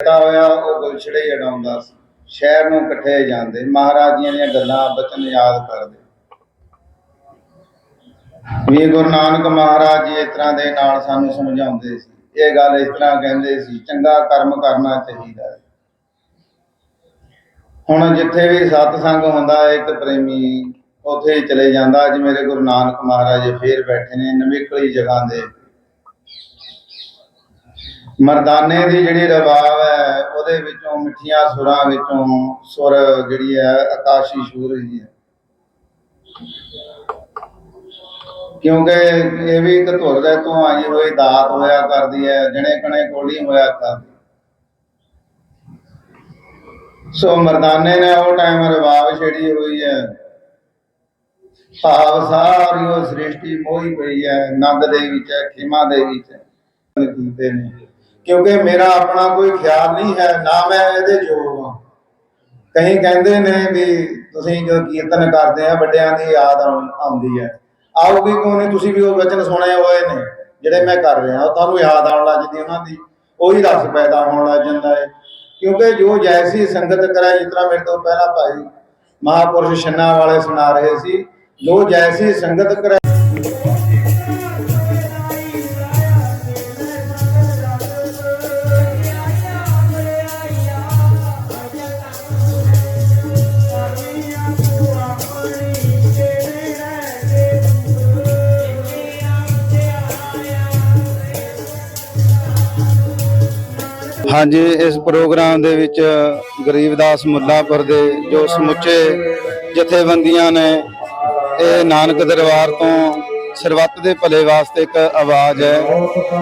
ਕੀਤਾ ਹੋਇਆ, ਉਹ ਗੁਲਛੜੇ ਹੀ ਸੀ, ਸ਼ਹਿਰ ਨੂੰ ਇਕੱਠੇ ਜਾਂਦੇ, ਮਹਾਰਾਜ ਦੀਆਂ ਗੱਲਾਂ ਬਚਨ ਯਾਦ ਕਰਦੇ। ਵੀ ਗੁਰੂ ਨਾਨਕ ਮਹਾਰਾਜ ਜੀ ਇਸ ਤਰ੍ਹਾਂ ਦੇ ਨਾਲ ਸਾਨੂੰ ਸਮਝਾਉਂਦੇ ਸੀ। ਇਹ ਗੱਲ ਇਸ ਤਰ੍ਹਾਂ ਕਹਿੰਦੇ ਸੀ, ਚੰਗਾ ਕਰਮ ਕਰਨਾ ਚਾਹੀਦਾ ਹੈ। ਹੁਣ ਜਿੱਥੇ ਵੀ ਸਤਸੰਗ ਹੁੰਦਾ ਹੈ ਇੱਕ ਪ੍ਰੇਮੀ ਉੱਥੇ ਹੀ ਚਲੇ ਜਾਂਦਾ ਅੱਜ ਮੇਰੇ ਗੁਰੂ ਨਾਨਕ ਮਹਾਰਾਜ ਫੇਰ ਬੈਠੇ ਨੇ ਨਵੇਕਲੀ ਜਗ੍ਹਾ ਦੇ ਮਰਦਾਨੇ ਦੀ ਜਿਹੜੀ ਰਵਾਬ ਹੈ, ਉਹਦੇ ਵਿੱਚੋਂ ਮਿੱਠੀਆਂ ਸੁਰਾਂ ਵਿੱਚੋਂ ਸੁਰ ਜਿਹੜੀ ਹੈ, ਆਕਾਸ਼ੀ ਸੂਰ ਹੀ ਹੈ। ਕਿਉਂਕਿ ਇਹ ਵੀ ਇੱਕ ਧੁਰ ਦੇ ਤੋਂ ਆਈ ਹੋਈ ਦਾਤ ਹੋਇਆ ਕਰਦੀ ਹੈ, ਜਣੇ ਕਣੇ ਕੋਲੀ ਹੋਇਆ ਕਰਦੀ ਸੋ ਮਰਦਾਨੇ ਨੇ ਉਹ ਟਾਈਮ ਰਵਾਬ ਛੇੜੀ ਹੋਈ ਹੈ। ਭਾਵ ਸਾਰੀ ਉਹ ਸ੍ਰਿਸ਼ਟੀ ਮੋਹੀ ਪਈ ਹੈ, ਨੰਦ ਦੇ ਵਿੱਚ ਹੈ, ਖਿਮਾ ਦੇ ਵਿੱਚ ਹੈ। ਕੀਤੇ ਨੇ ਕਿਉਂਕਿ ਮੇਰਾ ਆਪਣਾ ਕੋਈ ਖਿਆਲ ਨਹੀਂ ਹੈ, ਨਾ ਮੈਂ ਇਹਦੇ ਯੋਗ ਹਾਂ। ਕਈ ਕਹਿੰਦੇ ਨੇ ਵੀ ਤੁਸੀਂ ਜੋ ਕੀਰਤਨ ਕਰਦੇ ਆ, ਵੱਡਿਆਂ ਦੀ ਯਾਦ ਆਉਂਦੀ ਹੈ। ਆਉਗੀ ਕਿਉਂ ਤੁਸੀਂ ਵੀ ਉਹ ਵਚਨ ਸੁਣੇ ਹੋਏ ਨੇ, ਜਿਹੜੇ ਮੈਂ ਕਰ ਰਿਹਾ। ਉਹ ਤੁਹਾਨੂੰ ਯਾਦ ਆਉਣ ਲੱਗ ਜਾਂਦੀ ਉਹਨਾਂ ਦੀ। ਉਹੀ ਰਸ ਪੈਦਾ ਹੋਣ ਲੱਗ ਜਾਂਦਾ ਹੈ। ਕਿਉਂਕਿ ਜੋ ਜੈਸੀ ਸੰਗਤ ਕਰੇ, ਜਿਸ ਤਰ੍ਹਾਂ ਮੇਰੇ ਤੋਂ ਪਹਿਲਾਂ ਭਾਈ ਮਹਾਪੁਰਸ਼ ਛੰਨਾ ਵਾਲੇ ਸੁਣਾ ਰਹੇ ਸੀ, ਜੋ ਜੈਸੀ ਸੰਗਤ ਕਰੇ ਹਾਂਜੀ, ਇਸ ਪ੍ਰੋਗਰਾਮ ਦੇ ਵਿੱਚ ਗਰੀਬਦਾਸ ਮੁੱਲਾਪੁਰ ਦੇ ਜੋ ਸਮੁੱਚੇ ਜਥੇਬੰਦੀਆਂ ਨੇ, ਇਹ ਨਾਨਕ ਦਰਬਾਰ ਤੋਂ ਸਰਬੱਤ ਦੇ ਭਲੇ ਵਾਸਤੇ ਇੱਕ ਆਵਾਜ਼ ਹੈ,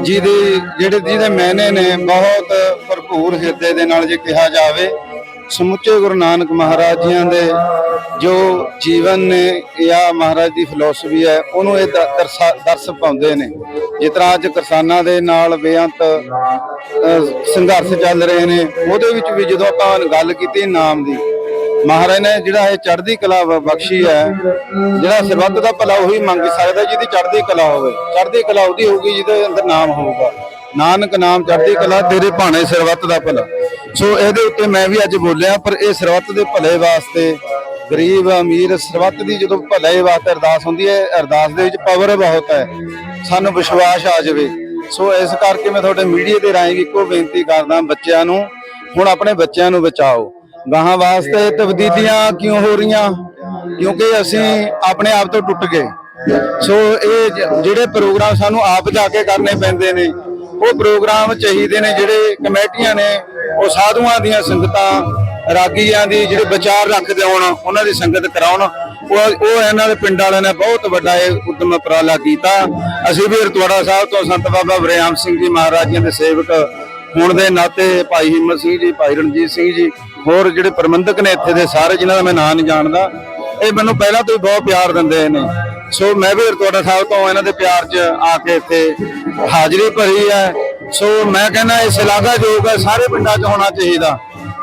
ਜਿਹਦੀ, ਜਿਹੜੇ ਜਿਹਦੇ ਮੈਨੇ ਨੇ ਬਹੁਤ ਭਰਪੂਰ ਹਿਰਦੇ ਦੇ ਨਾਲ ਜੇ ਕਿਹਾ ਜਾਵੇ, ਸਮੁੱਚੇ ਗੁਰੂ ਨਾਨਕ ਮਹਾਰਾਜ ਜੀਆਂ ਦੇ ਜੋ ਜੀਵਨ ਨੇ ਜਾਂ ਮਹਾਰਾਜ ਦੀ ਫਿਲਾਸਫੀ ਹੈ, ਉਹਨੂੰ ਇਹ ਦ- ਦਰਸਾ- ਦਰਸ ਪਾਉਂਦੇ ਨੇ। ਜਿਸ ਤਰ੍ਹਾਂ ਅੱਜ ਕਿਸਾਨਾਂ ਦੇ ਨਾਲ ਬੇਅੰਤ ਸੰਘਰਸ਼ ਚੱਲ ਰਹੇ ਨੇ, ਉਹਦੇ ਵਿੱਚ ਵੀ ਜਦੋਂ ਆਪਾਂ ਗੱਲ ਕੀਤੀ ਨਾਮ ਦੀ, ਮਹਾਰਾਜ ਨੇ ਜਿਹੜਾ ਇਹ ਚੜ੍ਹਦੀ ਕਲਾ ਬਖਸ਼ੀ ਹੈ, ਜਿਹੜਾ ਸਰਬੱਤ ਦਾ ਭਲਾ ਉਹੀ ਮੰਗ ਸਕਦਾ ਜਿਹਦੀ ਚੜ੍ਹਦੀ ਕਲਾ ਹੋਵੇ। ਚੜ੍ਹਦੀ ਕਲਾ ਉਹਦੀ ਹੋਊਗੀ, ਜਿਹਦੇ ਅੰਦਰ ਨਾਮ ਹੋਊਗਾ। ਨਾਨਕ ਨਾਮ ਚੜ੍ਹਦੀ ਕਲਾ, ਤੇਰੇ ਭਾਣੇ ਸਰਬੱਤ ਦਾ ਭਲਾ। ਸੋ ਇਹਦੇ ਉੱਤੇ ਮੈਂ ਵੀ ਅੱਜ ਬੋਲਿਆ, ਪਰ ਇਹ ਸਰਬੱਤ ਦੇ ਭਲੇ ਵਾਸਤੇ ਗਰੀਬ ਅਮੀਰ ਸਰਬੱਤ ਦੀ ਜਦੋਂ ਭਲੇ ਵਾਸਤੇ ਅਰਦਾਸ ਹੁੰਦੀ ਹੈ, ਅਰਦਾਸ ਦੇ ਵਿੱਚ ਪਾਵਰ ਬਹੁਤ ਹੈ। ਸਾਨੂੰ ਵਿਸ਼ਵਾਸ ਆ ਜਾਵੇ। ਸੋ ਇਸ ਕਰਕੇ ਮੈਂ ਤੁਹਾਡੇ ਮੀਡੀਆ ਦੇ ਰਾਹੀਂ ਇੱਕੋ ਬੇਨਤੀ ਕਰਦਾ ਬੱਚਿਆਂ ਨੂੰ, ਹੁਣ ਆਪਣੇ ਬੱਚਿਆਂ ਨੂੰ ਬਚਾਓ। ਗਾਹਾਂ ਵਾਸਤੇ ਤਬਦੀਲੀਆਂ ਕਿਉਂ ਹੋ ਰਹੀਆਂ? ਕਿਉਂਕਿ ਅਸੀਂ ਆਪਣੇ ਆਪ ਤੋਂ ਟੁੱਟ ਗਏ। ਸੋ ਇਹ ਜਿਹੜੇ ਪ੍ਰੋਗਰਾਮ ਸਾਨੂੰ ਆਪ ਜਾ ਕੇ ਕਰਨੇ ਪੈਂਦੇ ਨੇ, ਉਹ ਪ੍ਰੋਗਰਾਮ ਚਾਹੀਦੇ ਨੇ ਜਿਹੜੇ ਕਮੇਟੀਆਂ ਨੇ, ਉਹ ਸਾਧੂਆਂ ਦੀਆਂ ਸੰਗਤਾਂ ਰਾਗੀਆਂ ਦੀ ਜਿਹੜੇ ਵਿਚਾਰ ਰੱਖਦੇ ਹੋਣ, ਉਹਨਾਂ ਦੀ ਸੰਗਤ ਕਰਾਉਣ। ਉਹ ਉਹ ਇਹਨਾਂ ਦੇ ਪਿੰਡ ਵਾਲਿਆਂ ਨੇ ਬਹੁਤ ਵੱਡਾ ਇਹ ਉਦਮ ਉਪਰਾਲਾ ਕੀਤਾ। ਅਸੀਂ ਵੀ ਰਤਵਾੜਾ ਸਾਹਿਬ ਤੋਂ ਸੰਤ ਬਾਬਾ ਬ੍ਰਿਆਮ ਸਿੰਘ ਜੀ ਮਹਾਰਾਜ ਜੀ ਦੇ ਸੇਵਕ ਹੋਣ ਦੇ ਨਾਤੇ ਭਾਈ ਹਿੰਮਤ ਸਿੰਘ ਜੀ, ਭਾਈ ਰਣਜੀਤ ਸਿੰਘ ਜੀ, ਹੋਰ ਜਿਹੜੇ ਪ੍ਰਬੰਧਕ ਨੇ ਇੱਥੇ ਦੇ ਸਾਰੇ ਜਿਨ੍ਹਾਂ ਦਾ ਮੈਂ ਨਾਂ ਨਹੀਂ ਜਾਣਦਾ, ਇਹ ਮੈਨੂੰ ਪਹਿਲਾਂ ਤੋਂ ਹੀ ਬਹੁਤ ਪਿਆਰ ਦਿੰਦੇ ਨੇ। ਸੋ ਮੈਂ ਵੀ ਤੁਹਾਡਾ ਸਾਹਿਬ ਤੋਂ ਇਹਨਾਂ ਦੇ ਪਿਆਰ 'ਚ ਆ ਕੇ ਇੱਥੇ ਹਾਜ਼ਰੀ ਭਰੀ ਹੈ। ਸੋ ਮੈਂ ਕਹਿੰਦਾ ਇਹ ਸ਼ਲਾਘਾਯੋਗ ਹੈ, ਸਾਰੇ ਪਿੰਡਾਂ 'ਚ ਹੋਣਾ ਚਾਹੀਦਾ।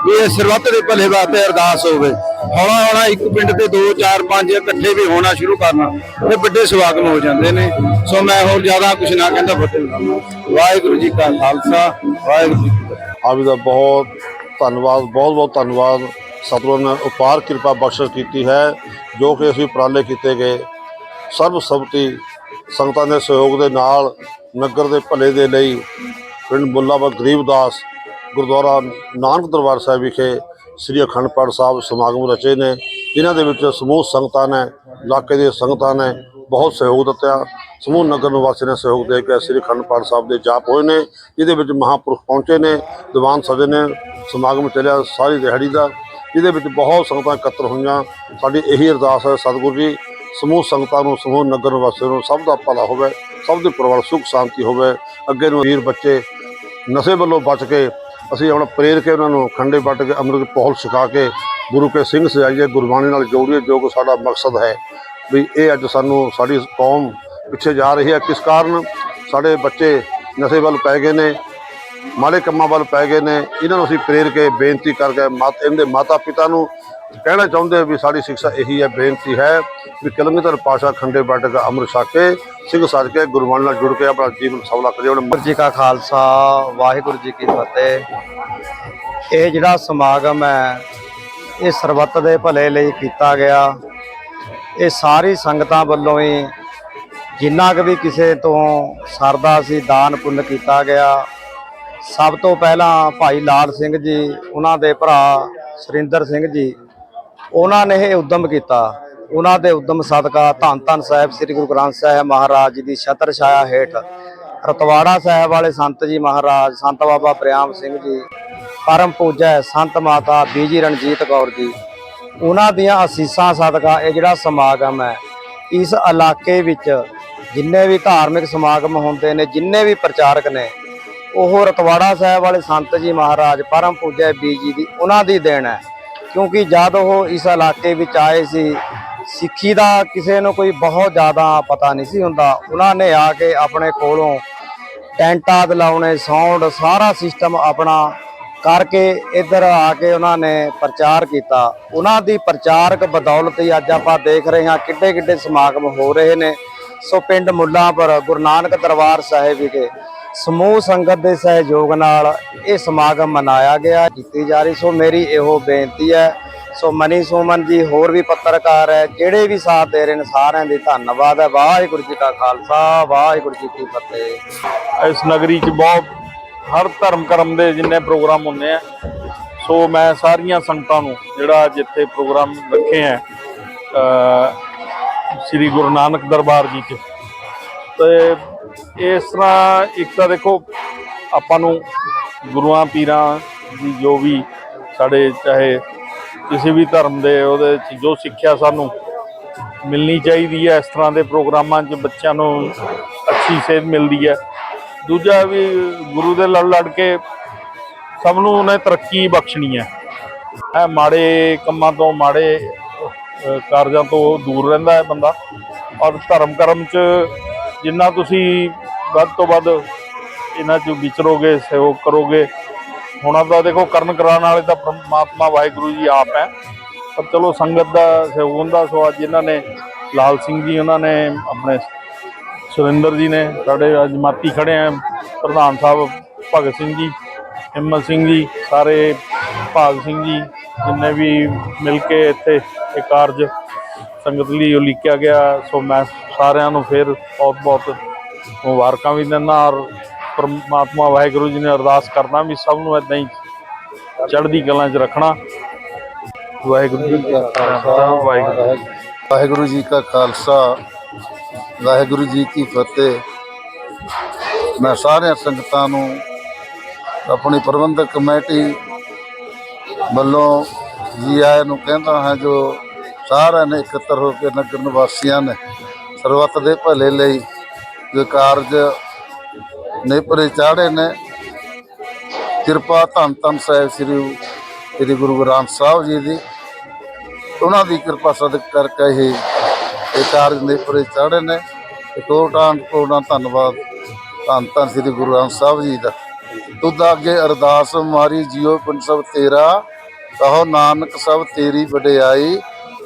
ਵੀ ਇਹ ਸਰਬੱਤ ਦੇ ਭਲੇ ਵਾਸਤੇ ਅਰਦਾਸ ਹੋਵੇ। ਹੌਲਾ ਹੌਲਾ ਇੱਕ ਪਿੰਡ ਤੇ 2 4 5 ਇਕੱਠੇ ਵੀ ਹੋਣਾ ਸ਼ੁਰੂ ਕਰਨਾ ਇਹ ਵੱਡੇ ਸਵਾਗਤ ਹੋ ਜਾਂਦੇ ਨੇ। ਸੋ ਮੈਂ ਹੋਰ ਜ਼ਿਆਦਾ ਕੁਝ ਨਾ ਕਹਿੰਦਾ ਫਤਿਹ ਵਾਹਿਗੁਰੂ ਜੀ ਕਾ ਖਾਲਸਾ, ਵਾਹਿਗੁਰੂ ਜੀ ਕੀ ਫਤਿਹ। ਆਪ ਦਾ ਬਹੁਤ ਧੰਨਵਾਦ, ਬਹੁਤ ਬਹੁਤ ਧੰਨਵਾਦ। ਸਤਿਗੁਰੂ ਨੇ ਉਪਾਰ ਕਿਰਪਾ ਬਖਸ਼ਿਸ਼ ਕੀਤੀ ਹੈ, ਜੋ ਕਿ ਅਸੀਂ ਉਪਰਾਲੇ ਕੀਤੇ ਗਏ। ਸਰਬ ਸੰਮਤੀ ਸੰਗਤਾਂ ਦੇ ਸਹਿਯੋਗ ਦੇ ਨਾਲ ਨਗਰ ਦੇ ਭਲੇ ਦੇ ਲਈ ਪਿੰਡ ਮੁੱਲਾਬਾਦ ਗਰੀਬਦਾਸ ਗੁਰਦੁਆਰਾ ਨਾਨਕ ਦਰਬਾਰ ਸਾਹਿਬ ਵਿਖੇ ਸ੍ਰੀ ਅਖੰਡ ਪਾਠ ਸਾਹਿਬ ਸਮਾਗਮ ਰਚੇ ਨੇ। ਜਿਨ੍ਹਾਂ ਦੇ ਵਿੱਚ ਸਮੂਹ ਸੰਗਤਾਂ ਨੇ, ਇਲਾਕੇ ਦੇ ਸੰਗਤਾਂ ਨੇ ਬਹੁਤ ਸਹਿਯੋਗ ਦਿੱਤਾ। ਸਮੂਹ ਨਗਰ ਨਿਵਾਸੀ ਨੇ ਸਹਿਯੋਗ ਦੇ ਕੇ ਸ੍ਰੀ ਅਖੰਡ ਪਾਠ ਸਾਹਿਬ ਦੇ ਜਾਪ ਹੋਏ ਨੇ, ਜਿਹਦੇ ਵਿੱਚ ਮਹਾਂਪੁਰਖ ਪਹੁੰਚੇ ਨੇ, ਦੀਵਾਨ ਸਜੇ ਨੇ, ਸਮਾਗਮ ਚੱਲਿਆ ਸਾਰੀ ਦਿਹਾੜੀ ਦਾ। ਜਿਹਦੇ ਵਿੱਚ ਬਹੁਤ ਸੰਗਤਾਂ ਇਕੱਤਰ ਹੋਈਆਂ। ਸਾਡੀ ਇਹੀ ਅਰਦਾਸ ਹੈ, ਸਤਿਗੁਰੂ ਜੀ, ਸਮੂਹ ਸੰਗਤਾਂ ਨੂੰ, ਸਮੂਹ ਨਗਰ ਨਿਵਾਸੀਆਂ ਨੂੰ ਸਭ ਦਾ ਭਲਾ ਹੋਵੇ, ਸਭ ਦੇ ਪਰਿਵਾਰ ਸੁਖ ਸ਼ਾਂਤੀ ਹੋਵੇ। ਅੱਗੇ ਨੂੰ ਵੀਰ ਬੱਚੇ ਨਸ਼ੇ ਵੱਲੋਂ ਬਚ ਕੇ ਅਸੀਂ ਆਪਣਾ ਪ੍ਰੇਰ ਕੇ ਉਹਨਾਂ ਨੂੰ ਖੰਡੇ ਵੱਟ ਕੇ ਅੰਮ੍ਰਿਤ ਪੌਲ ਛਕਾ ਕੇ ਗੁਰੂ ਕੇ ਸਿੰਘ ਸਜਾਈਏ, ਗੁਰਬਾਣੀ ਨਾਲ ਜੋੜੀਏ, ਜੋ ਕਿ ਸਾਡਾ ਮਕਸਦ ਹੈ। ਵੀ ਇਹ ਅੱਜ ਸਾਨੂੰ, ਸਾਡੀ ਕੌਮ ਪਿੱਛੇ ਜਾ ਰਹੀ ਹੈ। ਕਿਸ ਕਾਰਨ? ਸਾਡੇ ਬੱਚੇ ਨਸ਼ੇ ਵੱਲ ਪੈ ਗਏ ਨੇ, ਮਾੜੇ ਕੰਮਾਂ ਵੱਲ ਪੈ ਗਏ ਨੇ। ਇਹਨਾਂ ਨੂੰ ਅਸੀਂ ਪ੍ਰੇਰ ਕੇ ਬੇਨਤੀ ਕਰਕੇ ਮਾਤ, ਇਹਦੇ ਮਾਤਾ ਪਿਤਾ ਨੂੰ ਕਹਿਣਾ ਚਾਹੁੰਦੇ ਵੀ ਸਾਡੀ ਸਿੱਖਿਆ ਇਹੀ ਹੈ, ਬੇਨਤੀ ਹੈ ਵੀ ਕਲੰਗਧਰ ਪਾਸ਼ਾ ਖੰਡੇ ਵੱਟ ਕੇ ਅੰਮ੍ਰਿਤ ਛਕ ਕੇ, ਸਿੰਘ ਕੇ ਗੁਰਬਾਣੀ ਨਾਲ ਜੁੜ ਕੇ ਆਪਣਾ ਜੀਵਨ ਸਫਲਾ ਕਰੇ ਉਹਨਾਂ ਜੀ ਕਾ ਖਾਲਸਾ, ਵਾਹਿਗੁਰੂ ਜੀ ਕੀ ਫਤਿਹ। ਇਹ ਜਿਹੜਾ ਸਮਾਗਮ ਹੈ, ਇਹ ਸਰਬੱਤ ਦੇ ਭਲੇ ਲਈ ਕੀਤਾ ਗਿਆ। ਇਹ ਸਾਰੀ ਸੰਗਤਾਂ ਵੱਲੋਂ ਹੀ ਜਿੰਨਾ ਕੁ ਵੀ ਕਿਸੇ ਤੋਂ ਸਰਦਾ ਸੀ ਦਾਨ ਪੁੰਨ ਕੀਤਾ ਗਿਆ। ਸਭ ਤੋਂ ਪਹਿਲਾਂ ਭਾਈ ਲਾਲ ਸਿੰਘ ਜੀ, ਉਹਨਾਂ ਦੇ ਭਰਾ ਸੁਰਿੰਦਰ ਸਿੰਘ ਜੀ ਉਹਨਾਂ ਨੇ ਇਹ ਉਦਮ ਕੀਤਾ। ਉਹਨਾਂ ਦੇ ਉਦਮ ਸਦਕਾ ਧੰਨ ਧੰਨ ਸਾਹਿਬ ਸ੍ਰੀ ਗੁਰੂ ਗ੍ਰੰਥ ਸਾਹਿਬ ਮਹਾਰਾਜ ਜੀ ਦੀ ਛਤਰ ਛਾਇਆ ਹੇਠ ਰਤਵਾੜਾ ਸਾਹਿਬ ਵਾਲੇ ਸੰਤ ਜੀ ਮਹਾਰਾਜ, ਸੰਤ ਬਾਬਾ ਪ੍ਰਿਆਮ ਸਿੰਘ ਜੀ, ਪਰਮ ਪੂਜਾ ਸੰਤ ਮਾਤਾ ਬੀਜੀ ਰਣਜੀਤ ਕੌਰ ਜੀ, ਉਹਨਾਂ ਦੀਆਂ ਅਸੀਸਾਂ ਸਦਕਾ ਇਹ ਜਿਹੜਾ ਸਮਾਗਮ ਹੈ, ਇਸ ਇਲਾਕੇ ਵਿੱਚ ਜਿੰਨੇ ਵੀ ਧਾਰਮਿਕ ਸਮਾਗਮ ਹੁੰਦੇ ਨੇ, ਜਿੰਨੇ ਵੀ ਪ੍ਰਚਾਰਕ ਨੇ, ਉਹ ਰਤਵਾੜਾ ਸਾਹਿਬ ਵਾਲੇ ਸੰਤ ਜੀ ਮਹਾਰਾਜ, ਪਰਮ ਪੂਜੈ ਬੀਜੀ ਦੀ ਉਹਨਾਂ ਦੀ ਦੇਣ ਹੈ। ਕਿਉਂਕਿ ਜਦ ਉਹ ਇਸ ਇਲਾਕੇ ਵਿੱਚ ਆਏ ਸੀ, ਸਿੱਖੀ ਦਾ ਕਿਸੇ ਨੂੰ ਕੋਈ ਬਹੁਤ ਜ਼ਿਆਦਾ ਪਤਾ ਨਹੀਂ ਸੀ ਹੁੰਦਾ। ਉਹਨਾਂ ਨੇ ਆ ਕੇ ਆਪਣੇ ਕੋਲੋਂ ਟੈਂਟਾਂ ਲਾਉਣੇ, ਸਾਊਂਡ, ਸਾਰਾ ਸਿਸਟਮ ਆਪਣਾ ਕਰਕੇ ਇੱਧਰ ਆ ਕੇ ਉਹਨਾਂ ਨੇ ਪ੍ਰਚਾਰ ਕੀਤਾ। ਉਹਨਾਂ ਦੀ ਪ੍ਰਚਾਰਕ ਬਦੌਲਤ ਹੀ ਅੱਜ ਆਪਾਂ ਦੇਖ ਰਹੇ ਹਾਂ ਕਿੱਡੇ ਕਿੱਡੇ ਸਮਾਗਮ ਹੋ ਰਹੇ ਨੇ। ਸੋ ਪਿੰਡ ਮੁੱਲਾਂਪੁਰ, ਗੁਰੂ ਨਾਨਕ ਦਰਬਾਰ ਸਾਹਿਬ ਵਿਖੇ ਸਮੂਹ ਸੰਗਤ ਦੇ ਸਹਿਯੋਗ ਨਾਲ ਇਹ ਸਮਾਗਮ ਮਨਾਇਆ ਗਿਆ, ਕੀਤੀ ਜਾ ਰਹੀ। ਸੋ ਮੇਰੀ ਇਹੋ ਬੇਨਤੀ ਹੈ, ਸੋ ਮਨੀ ਸੋਮਨ ਜੀ ਹੋਰ ਵੀ ਪੱਤਰਕਾਰ ਹੈ, ਜਿਹੜੇ ਵੀ ਸਾਥ ਦੇ ਰਹੇ ਨੇ ਸਾਰਿਆਂ ਦੇ ਧੰਨਵਾਦ ਹੈ। ਵਾਹਿਗੁਰੂ ਜੀ ਕਾ ਖਾਲਸਾ, ਵਾਹਿਗੁਰੂ ਜੀ ਕੀ ਫਤਿਹ। ਇਸ ਨਗਰੀ 'ਚ ਬਹੁਤ, ਹਰ ਧਰਮ ਕਰਮ ਦੇ ਜਿੰਨੇ ਪ੍ਰੋਗਰਾਮ ਹੁੰਦੇ ਆ, ਸੋ ਮੈਂ ਸਾਰੀਆਂ ਸੰਗਤਾਂ ਨੂੰ ਜਿਹੜਾ ਜਿੱਥੇ ਪ੍ਰੋਗਰਾਮ ਰੱਖੇ ਆ ਸ੍ਰੀ ਗੁਰੂ ਨਾਨਕ ਦਰਬਾਰ ਜੀ 'ਚ। ਤੇ ਇਸ ਤਰ੍ਹਾਂ ਇੱਕ ਤਾਂ ਦੇਖੋ, ਆਪਾਂ ਨੂੰ ਗੁਰੂਆਂ, ਪੀਰਾਂ ਦੀ ਜੋ ਵੀ ਸਾਡੇ ਚਾਹੇ ਕਿਸੇ ਵੀ ਧਰਮ ਦੇ ਉਹਦੇ 'ਚ ਜੋ ਸਿੱਖਿਆ ਸਾਨੂੰ ਮਿਲਣੀ ਚਾਹੀਦੀ ਹੈ, ਇਸ ਤਰ੍ਹਾਂ ਦੇ ਪ੍ਰੋਗਰਾਮਾਂ 'ਚ ਬੱਚਿਆਂ ਨੂੰ ਅੱਛੀ ਸੇਧ ਮਿਲਦੀ ਹੈ। ਦੂਜਾ ਵੀ ਗੁਰੂ ਦੇ ਲੜ ਲੜ ਕੇ ਸਭ ਨੂੰ ਉਹਨੇ ਤਰੱਕੀ ਬਖਸ਼ਣੀ ਹੈ। ਇਹ ਮਾੜੇ ਕੰਮਾਂ ਤੋਂ, ਮਾੜੇ ਕਾਰਜਾਂ ਤੋਂ ਦੂਰ ਰਹਿੰਦਾ ਹੈ ਬੰਦਾ ਔਰ ਧਰਮ ਕਰਮ 'ਚ ਜਿੰਨਾ ਤੁਸੀਂ ਵੱਧ ਤੋਂ ਵੱਧ ਇਹਨਾਂ 'ਚ ਵਿਚਰੋਗੇ, ਸਹਿਯੋਗ ਕਰੋਗੇ, ਹੁਣ ਤਾਂ ਦੇਖੋ ਕਰਨ ਕਰਾਉਣ ਵਾਲੇ ਤਾਂ ਪਰਮਾਤਮਾ ਵਾਹਿਗੁਰੂ ਜੀ ਆਪ ਹੈ। ਪਰ ਚਲੋ ਸੰਗਤ ਦਾ ਸਹਿਯੋਗ ਹੁੰਦਾ ਸੋ ਅੱਜ ਇਹਨਾਂ ਨੇ, ਲਾਲ ਸਿੰਘ ਜੀ ਉਹਨਾਂ ਨੇ, ਆਪਣੇ ਸੁਰਿੰਦਰ ਜੀ ਨੇ, ਸਾਡੇ ਅੱਜ ਮਾਤੀ ਖੜੇ ਆ, ਪ੍ਰਧਾਨ ਸਾਹਿਬ ਭਗਤ ਸਿੰਘ ਜੀ, ਹਿੰਮਤ ਸਿੰਘ ਜੀ, ਸਾਰੇ ਭਾਗ ਸਿੰਘ ਜੀ, ਜਿੰਨੇ ਵੀ ਮਿਲ ਕੇ ਇੱਥੇ ਇਹ ਕਾਰਜ ਸੰਗਤ ਲਈ ਉਲੀਕਿਆ ਗਿਆ। ਸੋ ਮੈਂ ਸਾਰਿਆਂ ਨੂੰ ਫਿਰ ਬਹੁਤ ਬਹੁਤ ਮੁਬਾਰਕਾਂ ਵੀ ਦਿੰਦਾ ਔਰ ਪਰਮਾਤਮਾ ਵਾਹਿਗੁਰੂ ਜੀ ਨੇ ਅਰਦਾਸ ਕਰਨਾ ਵੀ ਸਭ ਨੂੰ ਇਦਾਂ ਹੀ ਚੜ੍ਹਦੀ ਕਲਾਂ 'ਚ ਰੱਖਣਾ। ਵਾਹਿਗੁਰੂ ਜੀ ਕਾ ਖਾਲਸਾ, ਵਾਹਿਗੁਰੂ ਵਾਹਿਗੁਰੂ ਜੀ ਕਾ ਖਾਲਸਾ, ਵਾਹਿਗੁਰੂ ਜੀ ਕੀ ਫਤਿਹ। ਮੈਂ ਸਾਰਿਆਂ ਸੰਗਤਾਂ ਨੂੰ ਆਪਣੀ ਪ੍ਰਬੰਧਕ ਕਮੇਟੀ ਵੱਲੋਂ ਜੀ ਆਇਆਂ ਨੂੰ ਕਹਿੰਦਾ ਹਾਂ ਜੋ ਸਾਰਿਆਂ ਨੇ ਇਕੱਤਰ ਹੋ ਕੇ ਨਗਰ ਨਿਵਾਸੀਆਂ ਨੇ ਸਰਬੱਤ ਦੇ ਭਲੇ ਲਈ ਜੋ ਕਾਰਜ ਨੇਪਰੇ ਚਾੜੇ ਨੇ, ਕਿਰਪਾ ਧੰਨ ਧੰਨ ਸਾਹਿਬ ਸ੍ਰੀ ਸ੍ਰੀ ਗੁਰੂ ਗ੍ਰੰਥ ਸਾਹਿਬ ਜੀ ਦੀ, ਉਹਨਾਂ ਦੀ ਕਿਰਪਾ ਸਦਕ ਕਰਕੇ ਹੀ ਇਹ ਕਾਰਜ ਦੇ ਚਾੜੇ ਨੇ। ਕੋਟਾਂ ਕੋਟਾਂ ਧੰਨਵਾਦ ਧੰਨ ਧੰਨ ਸ੍ਰੀ ਗੁਰੂ ਗ੍ਰੰਥ ਸਾਹਿਬ ਜੀ ਦਾ। ਤੁਧ ਅੱਗੇ ਅਰਦਾਸ ਮਾਰੀ ਜੀਓ ਪਿੰਡ ਸਭ ਤੇਰਾ, ਕਹੋ ਨਾਨਕ ਸਭ ਤੇਰੀ ਵਡਿਆਈ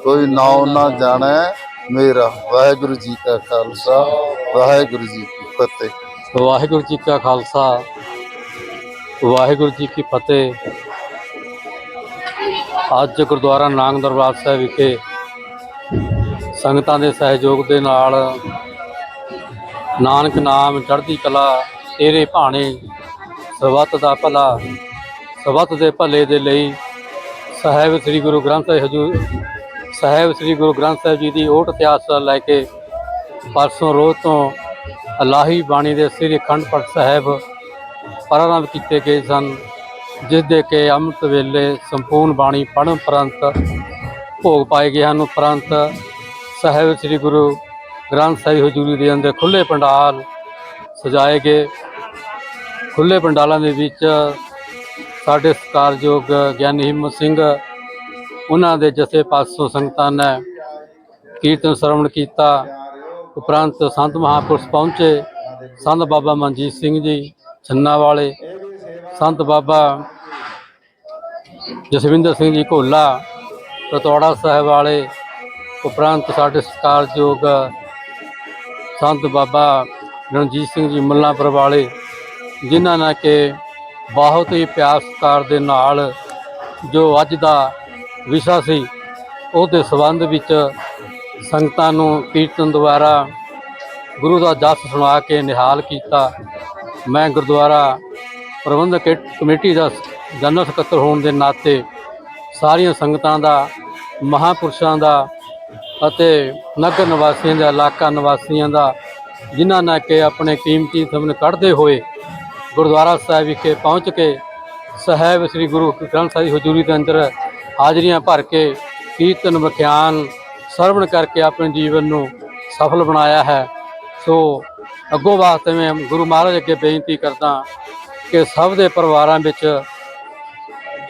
ਕੋਈ ਨਾਉ ਨਾ ਜਾਣੈ ਮੇਰਾ। ਵਾਹਿਗੁਰੂ ਜੀ ਕਾ ਖਾਲਸਾ, ਵਾਹਿਗੁਰੂ ਜੀ ਕੀ ਫਤਿਹ। ਵਾਹਿਗੁਰੂ ਜੀ ਕਾ ਖਾਲਸਾ, ਵਾਹਿਗੁਰੂ ਜੀ ਕੀ ਫਤਿਹ। ਅੱਜ ਗੁਰਦੁਆਰਾ ਨਾਨਕ ਦਰਬਾਰ ਸਾਹਿਬ ਵਿਖੇ ਸੰਗਤਾਂ ਦੇ ਸਹਿਯੋਗ ਦੇ ਨਾਲ ਨਾਨਕ ਨਾਮ ਚੜ੍ਹਦੀ ਕਲਾ, ਤੇਰੇ ਭਾਣੇ ਸਰਬੱਤ ਦਾ ਭਲਾ ਸਰਬੱਤ ਦੇ ਭਲੇ ਦੇ ਲਈ ਸਾਹਿਬ ਸ੍ਰੀ ਗੁਰੂ ਗ੍ਰੰਥ ਹਜੂਰ ਸਾਹਿਬ, ਸ੍ਰੀ ਗੁਰੂ ਗ੍ਰੰਥ ਸਾਹਿਬ ਜੀ ਦੀ ਓਟ ਇਤਿਹਾਸ ਲੈ ਕੇ ਪਰਸੋਂ ਰੋਜ਼ ਤੋਂ ਅਲਾਹੀ ਬਾਣੀ ਦੇ ਸ੍ਰੀ ਅਖੰਡ ਪਾਠ ਸਾਹਿਬ ਪ੍ਰਾਰੰਭ ਕੀਤੇ ਗਏ ਸਨ, ਜਿਸ ਦੇ ਕੇ ਅੰਮ੍ਰਿਤ ਵੇਲੇ ਸੰਪੂਰਨ ਬਾਣੀ ਪੜ੍ਹਨ ਉਪਰੰਤ ਭੋਗ ਪਾਏ ਗਏ ਹਨ। ਉਪਰੰਤ ਸਾਹਿਬ, ਸ੍ਰੀ ਗੁਰੂ ਗ੍ਰੰਥ ਸਾਹਿਬ ਹਜ਼ੂਰੀ ਦੇ ਅੰਦਰ ਖੁੱਲੇ ਪੰਡਾਲ ਸਜਾਏ ਗਏ। ਖੁੱਲੇ ਪੰਡਾਲਾਂ ਦੇ ਵਿੱਚ ਸਾਡੇ ਸਤਿਕਾਰਯੋਗ ਗਿਆਨੀ ਹਿੰਮਤ ਸਿੰਘ ਉਹਨਾਂ ਦੇ ਜਥੇ ਪਾਸੋਂ ਸੰਗਤਾਂ ਨੇ ਕੀਰਤਨ ਸਰਵਣ ਕੀਤਾ। ਉਪਰੰਤ ਸੰਤ ਮਹਾਪੁਰਸ਼ ਪਹੁੰਚੇ। ਸੰਤ ਬਾਬਾ ਮਨਜੀਤ ਸਿੰਘ ਜੀ, ਛੰਨਾ ਵਾਲੇ, ਸੰਤ ਬਾਬਾ ਜਸਵਿੰਦਰ ਸਿੰਘ ਜੀ ਘੋਲਾ ਪਤੌੜਾ ਸਾਹਿਬ ਵਾਲੇ, ਉਪਰੰਤ ਸਾਡੇ ਸਤਿਕਾਰਯੋਗ ਸੰਤ ਬਾਬਾ ਰਣਜੀਤ ਸਿੰਘ ਜੀ ਮੁੱਲਾਂਪੁਰ ਵਾਲੇ, ਜਿਨ੍ਹਾਂ ਨੇ ਕਿ ਬਹੁਤ ਹੀ ਪਿਆਰ ਸਤਿਕਾਰ ਦੇ ਨਾਲ ਜੋ ਅੱਜ ਦਾ ਵਿਸ਼ਾ ਸੀ। ਉਹਦੇ ਸੰਬੰਧ ਵਿੱਚ ਸੰਗਤਾਂ ਨੂੰ ਕੀਰਤਨ ਦੁਆਰਾ ਗੁਰੂ ਦਾ ਜਸ ਸੁਣਾ ਕੇ ਨਿਹਾਲ ਕੀਤਾ। ਮੈਂ ਗੁਰਦੁਆਰਾ ਪ੍ਰਬੰਧਕ ਕਮੇਟੀ ਦਾ ਜਨਰਲ ਸਕੱਤਰ ਹੋਣ ਦੇ ਨਾਤੇ ਸਾਰੀਆਂ ਸੰਗਤਾਂ ਦਾ, ਮਹਾਪੁਰਸ਼ਾਂ ਦਾ ਅਤੇ ਨਗਰ ਨਿਵਾਸੀਆਂ ਦਾ, ਇਲਾਕਾ ਨਿਵਾਸੀਆਂ ਦਾ, ਜਿਨ੍ਹਾਂ ਨੇ ਕਿ ਆਪਣੇ ਕੀਮਤੀ ਸਮੇਂ ਕੱਢਦੇ ਹੋਏ ਗੁਰਦੁਆਰਾ ਸਾਹਿਬ ਵਿਖੇ ਪਹੁੰਚ ਕੇ ਸਾਹਿਬ ਸ੍ਰੀ ਗੁਰੂ ਗ੍ਰੰਥ ਸਾਹਿਬ ਹਜ਼ੂਰੀ ਦੇ ਅੰਦਰ ਹਾਜ਼ਰੀਆਂ ਭਰ ਕੇ ਕੀਰਤਨ, ਵਿਖਿਆਨ ਸਰਵਣ ਕਰਕੇ ਆਪਣੇ ਜੀਵਨ ਨੂੰ ਸਫਲ ਬਣਾਇਆ ਹੈ। ਸੋ ਅੱਗੋਂ ਵਾਸਤੇ ਮੈਂ ਗੁਰੂ ਮਹਾਰਾਜ ਅੱਗੇ ਬੇਨਤੀ ਕਰਦਾ ਕਿ ਸਭ ਦੇ ਪਰਿਵਾਰਾਂ ਵਿੱਚ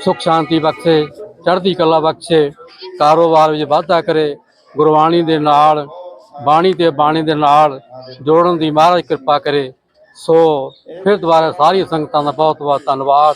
ਸੁਖ ਸ਼ਾਂਤੀ ਬਖਸ਼ੇ, ਚੜ੍ਹਦੀ ਕਲਾ ਬਖਸ਼ੇ, ਕਾਰੋਬਾਰ ਵਿੱਚ ਵਾਧਾ ਕਰੇ, ਗੁਰਬਾਣੀ ਦੇ ਨਾਲ, ਬਾਣੀ ਤੇ ਬਾਣੀ ਦੇ ਨਾਲ ਜੋੜਨ ਦੀ ਮਹਾਰਾਜ ਕਿਰਪਾ ਕਰੇ। ਸੋ ਫਿਰ ਦੁਬਾਰਾ ਸਾਰੀ ਸੰਗਤਾਂ ਦਾ ਬਹੁਤ ਬਹੁਤ ਧੰਨਵਾਦ।